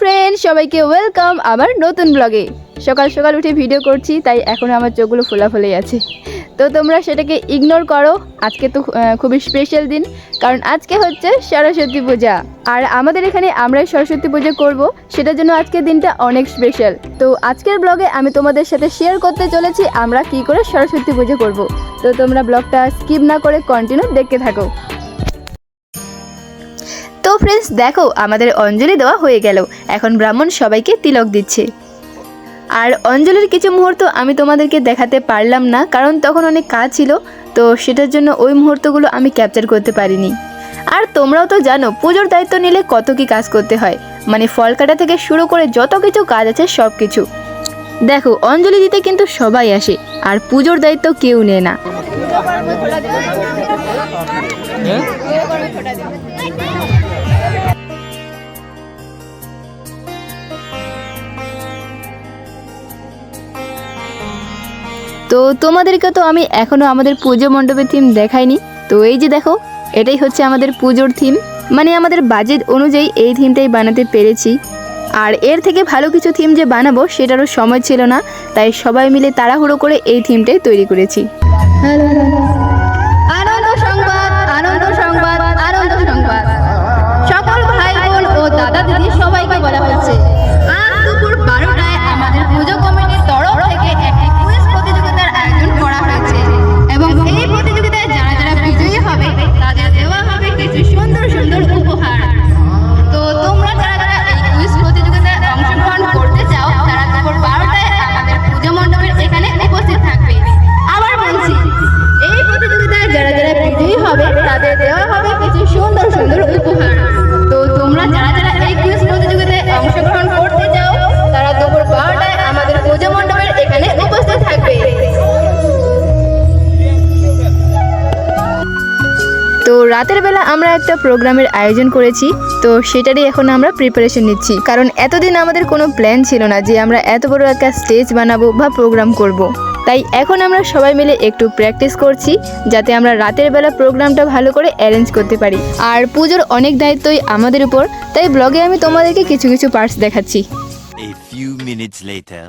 Friend সবাইকে welcome আমার নতুন ব্লগে সকাল সকাল উঠে ভিডিও করছি, তাই এখন আমার চোখগুলো ফোলা ফোলাই আছে। তো তোমরা সেটাকে ইগনোর করো, আজকে তো খুবই স্পেশাল দিন, কারণ আজকে হচ্ছে সরস্বতী পূজা। আর আমাদের এখানে আমরাই সরস্বতী পুজো করব, সেটার জন্য আজকের দিনটা অনেক স্পেশাল তো আজকের ব্লগে আমি তোমাদের সাথে শেয়ার করতে চলেছি, আমরা কি করে সরস্বতী পুজো করব। তো তোমরা ব্লগটা স্কিপ না করে কন্টিনিউ দেখতে থাকো। ফ্রেন্ডস দেখো, আমাদের অঞ্জলি দেওয়া হয়ে গেল। এখন ব্রাহ্মণ সবাইকে তিলক দিচ্ছে। আর অঞ্জলির কিছু মুহূর্ত আমি তোমাদেরকে দেখাতে পারলাম না, কারণ তখন অনেক কাজ ছিল, তো সেটার জন্য ওই মুহূর্তগুলো আমি ক্যাপচার করতে পারিনি। আর তোমরাও তো জানো, পুজোর দায়িত্ব নিলে কত কি কাজ করতে হয়। মানে ফল কাটা থেকে শুরু করে যত কিছু কাজ আছে সব কিছু দেখো, অঞ্জলি দিতে কিন্তু সবাই আসে, আর পুজোর দায়িত্ব কেউ নেয় না। তো তোমাদেরকে তো আমি এখনও আমাদের পুজো মণ্ডপের থিম দেখাইনি। তো এই যে দেখো, এটাই হচ্ছে আমাদের পুজোর থিম মানে আমাদের বাজেট অনুযায়ী এই থিমটাই বানাতে পেরেছি। আর এর থেকে ভালো কিছু থিম যে বানাবো, সেটারও সময় ছিল না, তাই সবাই মিলে তাড়াহুড়ো করে এই থিমটাই তৈরি করেছি। আনন্দ সংবাদ, আনন্দ আনন্দ সংবাদ। সকল ভাই ও দিদি সবাইকে বলা হচ্ছে রাতের বেলা আমরা একটা প্রোগ্রামের আয়োজন করেছি, তো সেটারই এখন আমরা প্রিপারেশন নিচ্ছি কারণ এতদিন আমাদের কোনো প্ল্যান ছিল না যে আমরা এত বড় একটা স্টেজ বানাবো বা প্রোগ্রাম করব। তাই এখন আমরা সবাই মিলে একটু প্র্যাকটিস করছি, যাতে আমরা রাতের বেলা প্রোগ্রামটা ভালো করে অ্যারেঞ্জ করতে পারি আর পুজোর অনেক দায়িত্বই আমাদের উপর, তাই ব্লগে আমি তোমাদেরকে কিছু কিছু পার্টস দেখাচ্ছি A few minutes later.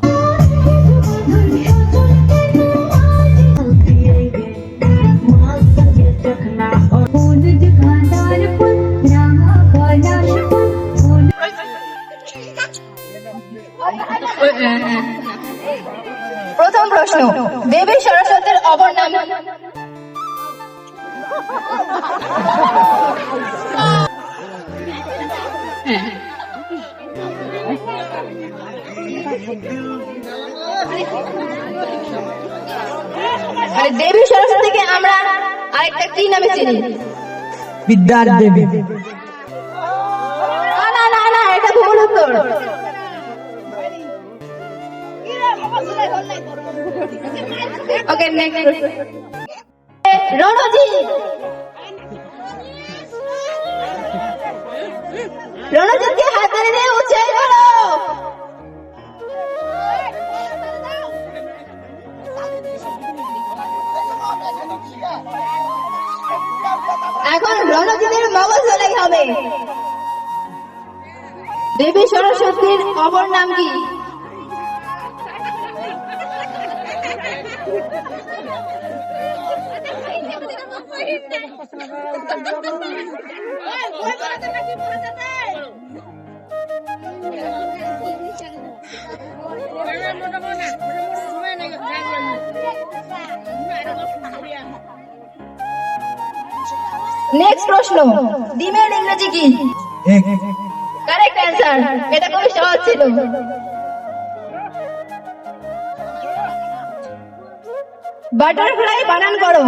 প্রথম প্রশ্ন দেবী সরস্বতীর অপর নাম দেবী সরস্বতীকে আমরা আরেকটা কি নামে চিনি? বিদ্যার দেবী। না না না না এটা ভুল উত্তর। ওকে নেক্সট রণজি রণজিৎকে হাত ধরে দিয়ে উৎসাহ করো। এখন রণজিতের মগজ ধরাই হবে দেবী সরস্বতীর অপর নাম কি? নেক্সট প্রশ্ন ডিমের ইংরেজি কি? কারেক্ট অ্যান্সার এটা খুবই সহজ ছিল। বাটারফ্লাই বানান করো।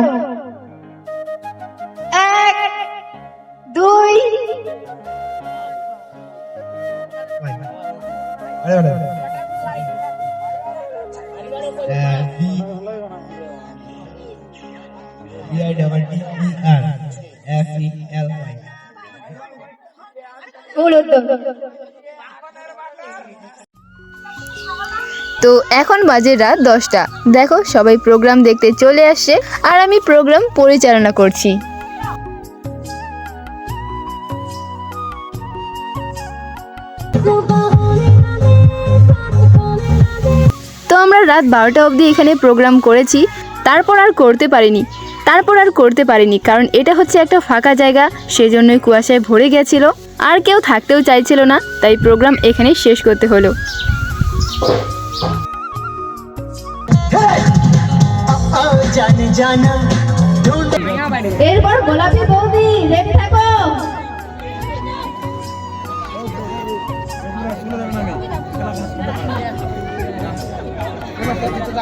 এক দুই। ভুল উত্তর। তো এখন বাজে রাত দশটা। দেখো, সবাই প্রোগ্রাম দেখতে চলে আসছে আর আমি প্রোগ্রাম পরিচালনা করছি। তো আমরা রাত বারোটা অবধি এখানে প্রোগ্রাম করেছি। তারপর আর করতে পারিনি। তারপর আর করতে পারিনি, কারণ এটা হচ্ছে একটা ফাঁকা জায়গা, সেজন্যই কুয়াশায় ভরে গেছিল। আর কেউ থাকতেও চাইছিল না, তাই প্রোগ্রাম এখানেই শেষ করতে হলো। এরপর গোলাপি বৌদি রেডি থাকো। হাততালি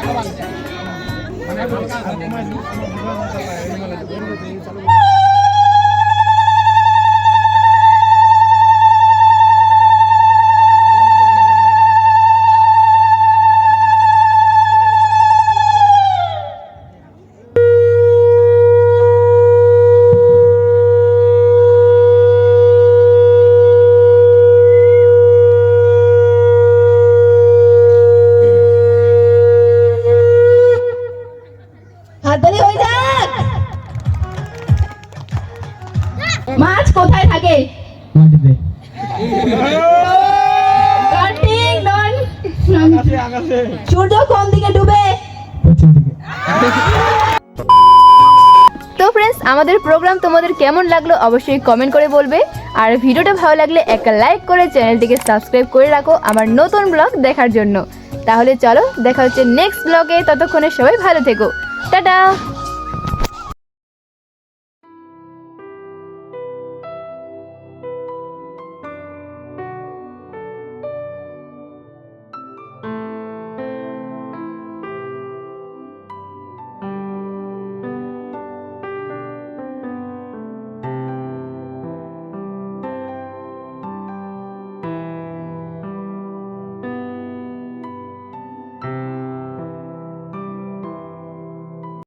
সূর্য কোন দিকে ডুবে? পশ্চিম দিকে। তো ফ্রেন্ডস আমাদের প্রোগ্রাম তোমাদের কেমন লাগল অবশ্যই কমেন্ট করে বলবে। আর ভিডিওটা ভালো লাগলে একটা লাইক করে চ্যানেলটিকে সাবস্ক্রাইব করে রাখো আমার নতুন ব্লগ দেখার জন্য। তাহলে চলো দেখা হচ্ছে নেক্সট ব্লগে ততক্ষণে সবাই ভালো থেকো। টাটা!